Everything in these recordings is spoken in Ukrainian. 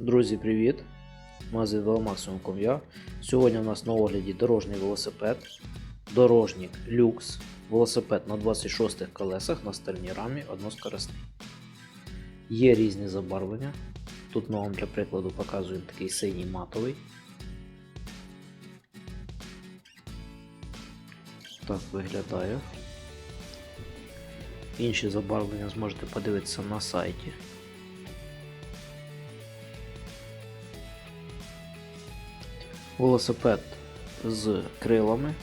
Друзі, привіт! Магазин Веломаксимум я. Сьогодні у нас на огляді дорожній велосипед, дорожник люкс, велосипед на 26 колесах на стальній рамі односкоростний. Є різні забарвлення. Тут ми вам для прикладу показуємо такий синій матовий. Так виглядає. Інші забарвлення зможете подивитися на сайті. Велосипед з крилами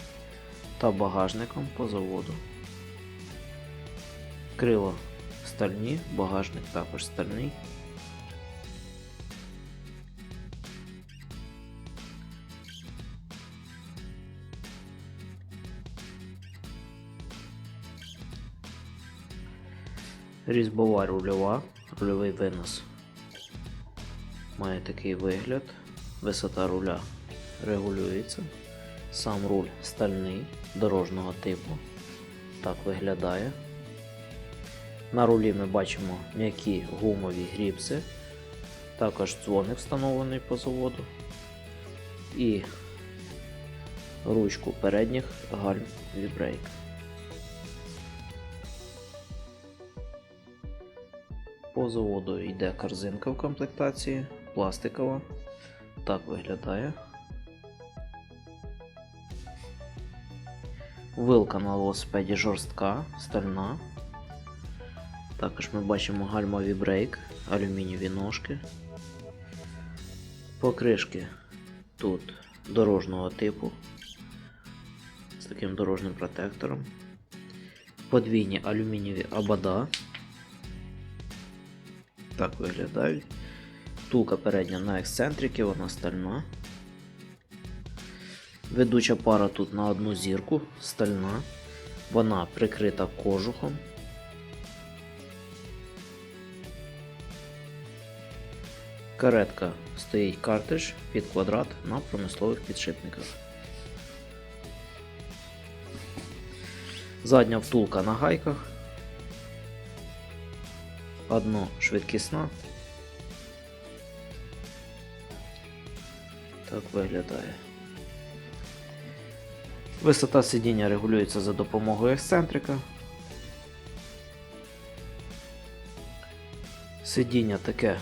та багажником по заводу. Крила стальні, багажник також стальний. Різьбова рульова, рульовий винос має такий вигляд. Висота руля регулюється. Сам руль стальний дорожнього типу. Так виглядає. На рулі ми бачимо м'які гумові гріпси. Також дзвоник встановлений по заводу. І ручку передніх гальм вібрейк. По заводу йде корзинка в комплектації, пластикова. Так виглядає. Вилка на велосипеді жорстка, стальна. Також ми бачимо гальмовий брейк, алюмінієві ножки. Покришки тут дорожнього типу з таким дорожнім протектором. Подвійні алюмінієві абада. Так виглядають. Втулка передня на ексцентрики, вона стальна. Ведуча пара тут на одну зірку, стальна. Вона прикрита кожухом. Каретка стоїть картридж під квадрат на промислових підшипниках. Задня втулка на гайках. Одно швидкісна. Так виглядає. Висота сидіння регулюється за допомогою ексцентрика. Сидіння таке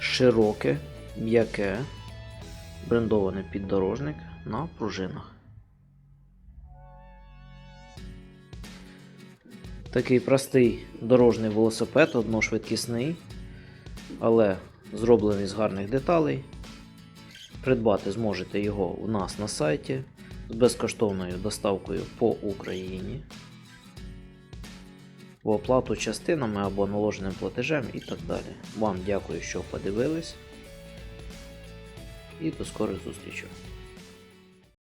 широке, м'яке, брендований піддорожник на пружинах. Такий простий дорожній велосипед, одношвидкісний, але зроблений з гарних деталей. Придбати зможете його у нас на сайті з безкоштовною доставкою по Україні. В оплату частинами або наложеним платежем і так далі. Вам дякую, що подивились. І до скорих зустрічей.